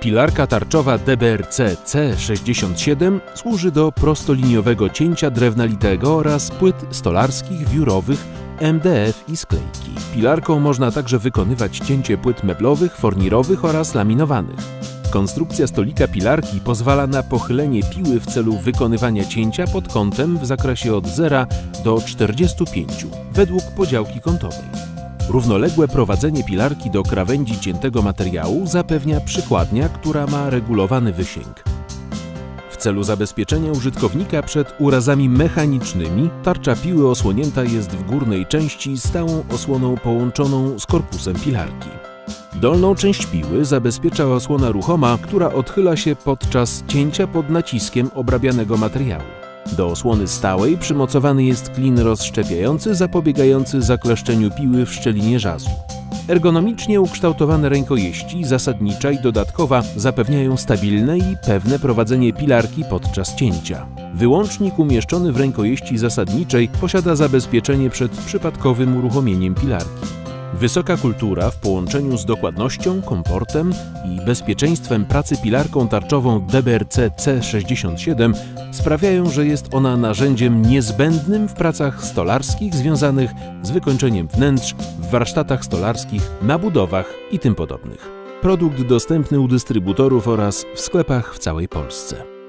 Pilarka tarczowa DBRC C67 służy do prostoliniowego cięcia drewna litego oraz płyt stolarskich, wiórowych, MDF i sklejki. Pilarką można także wykonywać cięcie płyt meblowych, fornirowych oraz laminowanych. Konstrukcja stolika pilarki pozwala na pochylenie piły w celu wykonywania cięcia pod kątem w zakresie od 0 do 45 według podziałki kątowej. Równoległe prowadzenie pilarki do krawędzi ciętego materiału zapewnia przykładnia, która ma regulowany wysięg. W celu zabezpieczenia użytkownika przed urazami mechanicznymi, tarcza piły osłonięta jest w górnej części stałą osłoną połączoną z korpusem pilarki. Dolną część piły zabezpiecza osłona ruchoma, która odchyla się podczas cięcia pod naciskiem obrabianego materiału. Do osłony stałej przymocowany jest klin rozszczepiający zapobiegający zakleszczeniu piły w szczelinie żazu. Ergonomicznie ukształtowane rękojeści, zasadnicza i dodatkowa zapewniają stabilne i pewne prowadzenie pilarki podczas cięcia. Wyłącznik umieszczony w rękojeści zasadniczej posiada zabezpieczenie przed przypadkowym uruchomieniem pilarki. Wysoka kultura w połączeniu z dokładnością, komfortem i bezpieczeństwem pracy pilarką tarczową DBRC C67 sprawiają, że jest ona narzędziem niezbędnym w pracach stolarskich związanych z wykończeniem wnętrz, w warsztatach stolarskich, na budowach i tym podobnych. Produkt dostępny u dystrybutorów oraz w sklepach w całej Polsce.